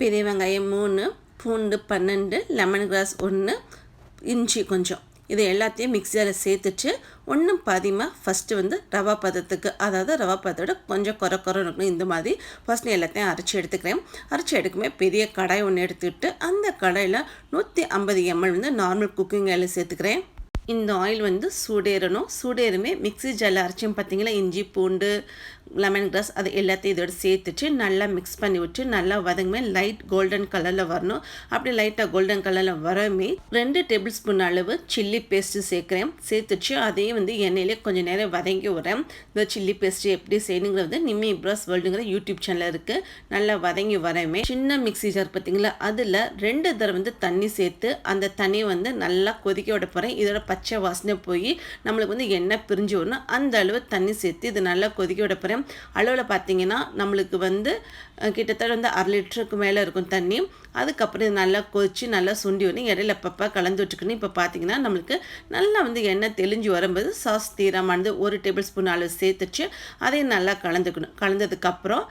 பெரிய வெங்காயம் மூணு பூண்டு பன்னெண்டு லெமன் கிராஸ் ஒன்று இஞ்சி கொஞ்சம். இது எல்லாத்தையும் மிக்சியில் சேர்த்துட்டு ஒன்றும் பாதிமாக ஃபஸ்ட்டு வந்து ரவா பதத்துக்கு அதாவது ரவா பதத்தோட கொஞ்சம் குறை குறை இருக்கணும். இந்த மாதிரி ஃபஸ்ட் எல்லாத்தையும் அரைச்சி எடுத்துக்கிறேன். அரைச்சி எடுக்குமே பெரிய கடாய் ஒன்று எடுத்துக்கிட்டு அந்த கடாயில் நூற்றி ஐம்பது எம்எல் வந்து நார்மல் குக்கிங் ஆயில் சேர்த்துக்கிறேன். இந்த ஆயில் வந்து சூடேறணும். சூடேறுமே மிக்ஸி ஜல்ல அரைச்சும் பார்த்தீங்களா இஞ்சி பூண்டு லெமன் கிராஸ் அது எல்லாத்தையும் இதோட சேர்த்துட்டு நல்லா மிக்ஸ் பண்ணி விட்டு நல்லா வதங்குமே லைட் கோல்டன் கலரில் வரணும். அப்படி லைட்டாக கோல்டன் கலரில் வரமே ரெண்டு டேபிள் ஸ்பூன் அளவு சில்லி பேஸ்ட்டு சேர்க்குறேன். சேர்த்துச்சு அதையும் வந்து எண்ணெயிலே கொஞ்சம் நேரம் வதங்கி விட்றேன். இந்த சில்லி பேஸ்ட்டு எப்படி செய்யணுங்கிறது நிம்மி ப்ரஸ் வேர்ல்டுங்கிற யூடியூப் சேனல் இருக்குது நல்லா வதங்கி வரமே சின்ன மிக்ஸி ஜார் பார்த்தீங்களா? அதில் ரெண்டு தடவை வந்து தண்ணி சேர்த்து அந்த தண்ணியை வந்து நல்லா கொதிக்க விட போகிறேன் இதோட பச்சை வாசனை போய் நம்மளுக்கு வந்து எண்ணெய் பிரிஞ்சு வரணும். அந்த அளவு தண்ணி சேர்த்து இது நல்லா கொதிக்க விட போகிறேன் அளவில் பார்த்தீங்கன்னா நம்மளுக்கு வந்து கிட்டத்தட்ட வந்து அரை லிட்டருக்கு மேலே இருக்கும் தண்ணி. அதுக்கப்புறம் இது நல்லா கொதிச்சு நல்லா சுண்டி வரும் இடையில அப்பப்போ கலந்து விட்டுக்கணும். இப்போ பார்த்தீங்கன்னா நம்மளுக்கு நல்லா வந்து எண்ணெய் தெளிஞ்சு வரும்போது சாஸ் தீரமானது ஒரு டேபிள் ஸ்பூன் அளவு சேர்த்துச்சு. அதையும் நல்லா கலந்துக்கணும். கலந்ததுக்கப்புறம்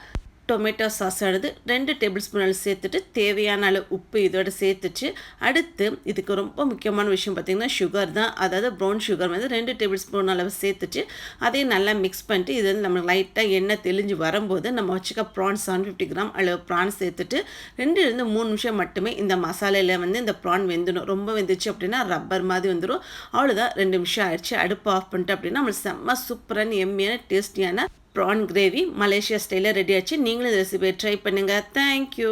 டொமேட்டோ சாஸ் எடுத்து ரெண்டு டேபிள் ஸ்பூன் அளவு சேர்த்துட்டு தேவையான அளவு உப்பு இதோட சேர்த்துச்சு அடுத்து இதுக்கு ரொம்ப முக்கியமான விஷயம் பார்த்திங்கன்னா சுகர் தான். அதாவது ப்ரௌன் சுகர் வந்து ரெண்டு டேபிள் ஸ்பூன் அளவு சேர்த்துட்டு அதையும் நல்லா மிக்ஸ் பண்ணிட்டு இது வந்து நம்மளுக்கு லைட்டாக எண்ணெய் தெளிஞ்சு வரும்போது நம்ம வச்சுக்க ப்ரான்ஸ் செவன் ஃபிஃப்டி கிராம் அளவு ப்ரான் சேர்த்துட்டு ரெண்டுலேருந்து மூணு நிமிஷம் மட்டுமே இந்த மசாலையில் வந்து இந்த ப்ரான் வெந்துடும். ரொம்ப வெந்துச்சு அப்படின்னா ரப்பர் மாதிரி வந்துடும் அவ்வளோதான் ரெண்டு நிமிஷம் ஆயிடுச்சு. அடுப்பு ஆஃப் பண்ணிட்டு அப்படின்னா நம்மளுக்கு செம்ம சூப்பரான எம்மியான டேஸ்டியான ப்ரான் கிரேவி மலேசியா ஸ்டைலில் ரெடி ஆச்சு. நீங்களும் இந்த ரெசிபியை ட்ரை பண்ணுங்கள் தேங்க்யூ